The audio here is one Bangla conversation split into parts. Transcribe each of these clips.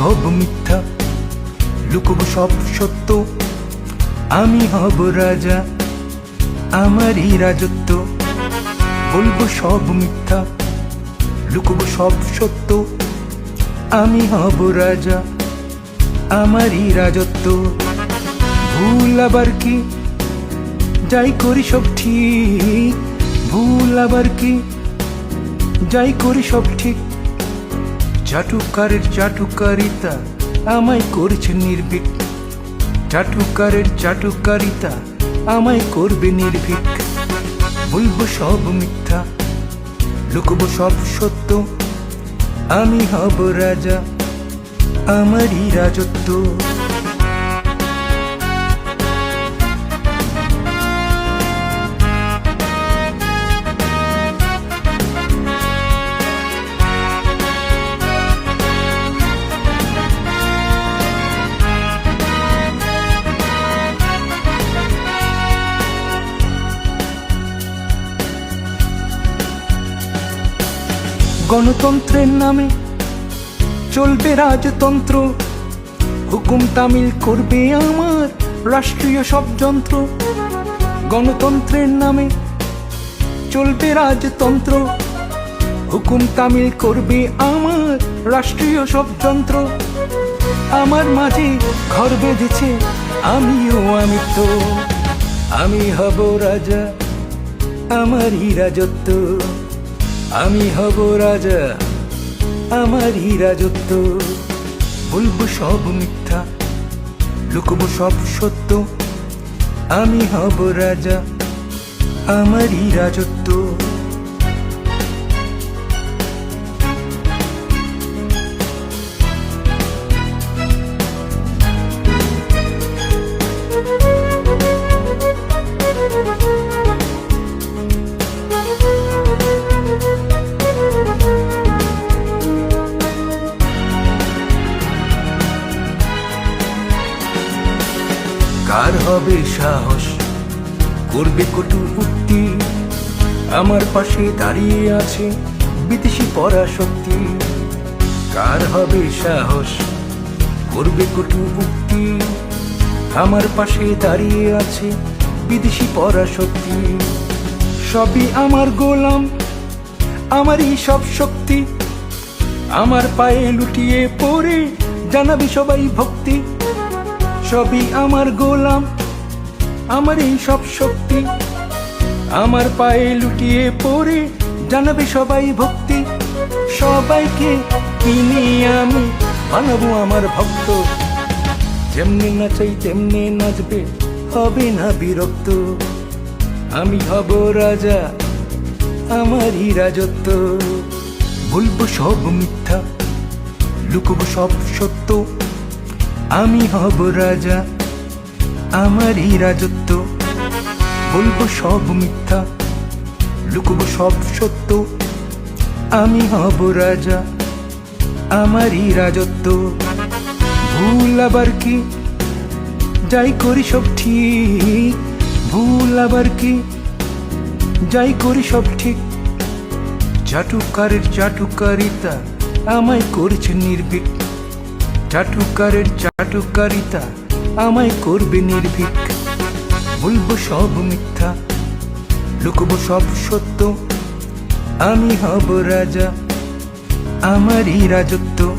সব মিথ্যা, লুকবো সব সত্য। আমি হব রাজা, আমারই রাজত্ব। বলব সব মিথ্যা, লুকবো সব সত্য। আমি হব রাজা, আমারই রাজত্ব। ভুল আবার কি? যাই করি সব ঠিক। ভুল আবার কি? যাই করি সব ঠিক। চাটুকারের চাটুকারিতা আমায় করছে নির্ভীক। চাটুকারের চাটুকারিতা আমায় করবে নির্ভীক। বলব সব মিথ্যা, লুকব সব সত্য। আমি হব রাজা, আমারই রাজত্ব। গণতন্ত্রের নামে চলবে রাজতন্ত্র। হুকুম তামিল করবে আমার রাষ্ট্রীয় সব যন্ত্র। গণতন্ত্রের নামে চলবে রাজতন্ত্র। হুকুম তামিল করবে আমার রাষ্ট্রীয় সব যন্ত্র। আমার মাঝে ঘর বেঁধেছে, আমিও আমি তো আমি হব রাজা, আমারই রাজত্ব। আমি হব রাজা আমার আমারই রাজত্ব। বলব সব মিথ্যা, লুকবো সব সত্য। আমি হব রাজা, আমারই রাজত্ব। কার হবে সাহস? করবে কটু উক্তি। আমার পাশে দাঁড়িয়ে আছে বিদেশি পরাশক্তি। কার হবে সাহস? করবে কটু উক্তি। আমার পাশে দাঁড়িয়ে আছে বিদেশি পরাশক্তি। সবই আমার গোলাম, আমারই সব শক্তি। আমার পায়ে লুটিয়ে পড়ে জানাবি সবাই ভক্তি। সবই আমার গোলাম আমার এই সব শক্তি। আমার পায়ে লুটিয়ে পড়ে জানাবে সবাই ভক্তি। সবাইকে কিনে আমি বানাবো আমার ভক্ত। যেমনি নাচাই, তেমনি নাচবে, হবে না বিরক্ত। আমি হব রাজা, আমারই রাজত্ব। বলব সব মিথ্যা, লুকবো সব সত্য। আমি হব রাজা, আমারই রাজত্ব। বলব সব মিথ্যা, লুকবো সব সত্য। আমি হব রাজা, আমারই রাজত্ব। ভুল আবার কি? যাই করি সব ঠিক। ভুল আবার কি? যাই করি সব ঠিক। চাটুকারের চাটুকারিতা আমায় করছে নির্ভীক। চাটুকারের চাটুকারিতা আমায় করবে নির্ভীক। বলব সব মিথ্যা, লুকবো সব সত্য। আমি হব রাজা, আমারই রাজত্ব।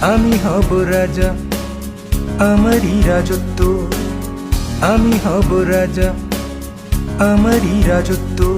আমি হব রাজা, আমারই রাজত্ব। আমি হব রাজা, আমারই রাজত্ব।